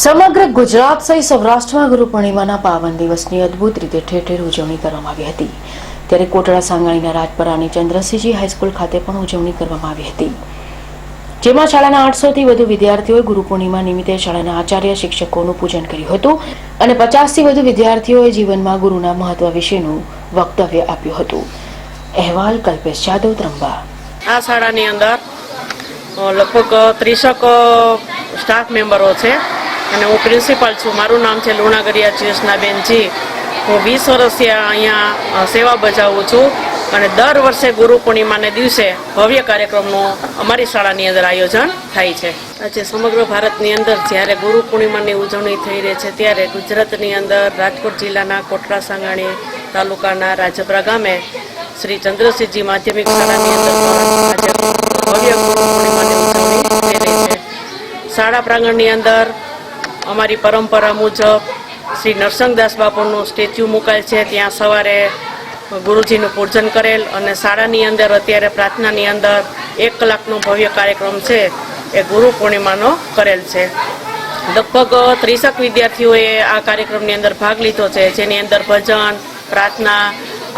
સમગ્ર ગુજરાત સહિત સૌરાષ્ટ્રમાં ગુરુ પૂર્ણિમાના પાવન દિવસની અદ્ભુત રીતે ઠેર ઠેર ઉજવણી કરવામાં આવી હતી. ત્યારે કોટડા સાંગાણીના રાજપરાની ચંદ્રસિંહજી હાઈસ્કૂલ ખાતે પણ ઉજવણી કરવામાં આવી હતી. જેમાં શાળાના આઠસોથી વધુ વિદ્યાર્થીઓએ ગુરુ પૂર્ણિમા નિમિત્તે શાળાના આચાર્ય શિક્ષકોનું પૂજન કર્યું હતું અને પચાસથી વધુ વિદ્યાર્થીઓએ જીવનમાં ગુરુના મહત્વ વિશેનું વક્તવ્ય આપ્યું હતું. અહેવાલ કલ્પેશ જાદવ, ત્રંબા. આ શાળાની અંદર લગભગ ત્રીસક સ્ટાફ મેમ્બરો છે. અને હું પ્રિન્સિપાલ છું. મારું નામ છે લુણાગરિયા બેનજી હું વીસ વર્ષથી અહીંયા સેવા બજાવું છું અને દર વર્ષે ગુરુ પૂર્ણિમાને દિવસે ભવ્ય કાર્યક્રમનું અમારી શાળાની અંદર આયોજન થાય છે. આજે સમગ્ર ભારતની અંદર જ્યારે ગુરુ પૂર્ણિમાની ઉજવણી થઈ રહી છે, ત્યારે ગુજરાતની અંદર રાજકોટ જિલ્લાના કોટડા સાંગાણી તાલુકાના રાજપરા ગામે શ્રી ચંદ્રસિંહજી માધ્યમિક શાળાની અંદર ભવ્ય ગુરુ પૂર્ણિમાની ઉજવણી થઈ રહી છે. શાળા પ્રાંગણની અંદર અમારી પરંપરા મુજબ શ્રી નરસંગદાસ બાપુનું સ્ટેચ્યુ મુકાયેલ છે. ત્યાં સવારે ગુરુજીનું પૂજન કરેલ અને શાળાની અંદર, અત્યારે પ્રાર્થનાની અંદર એક કલાકનો ભવ્ય કાર્યક્રમ છે એ ગુરુ પૂર્ણિમાનો કરેલ છે. લગભગ ત્રીસક વિદ્યાર્થીઓએ આ કાર્યક્રમની અંદર ભાગ લીધો છે. જેની અંદર ભજન, પ્રાર્થના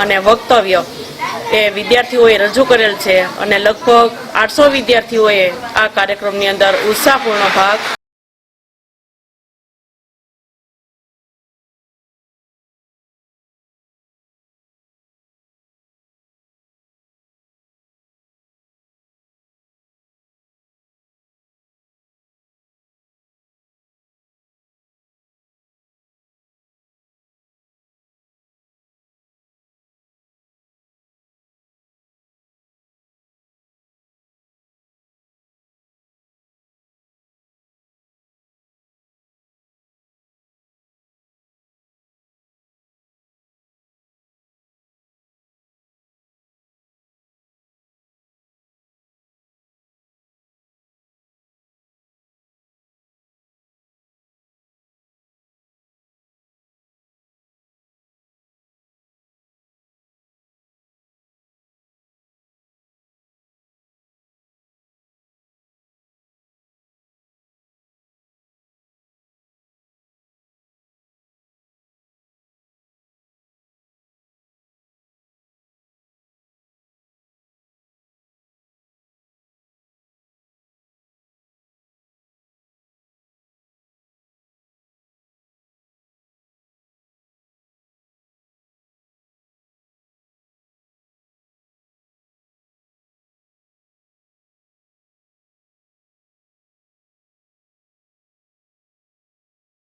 અને વક્તવ્ય એ વિદ્યાર્થીઓએ રજૂ કરેલ છે અને લગભગ આઠસો વિદ્યાર્થીઓએ આ કાર્યક્રમની અંદર ઉત્સાહપૂર્ણ ભાગ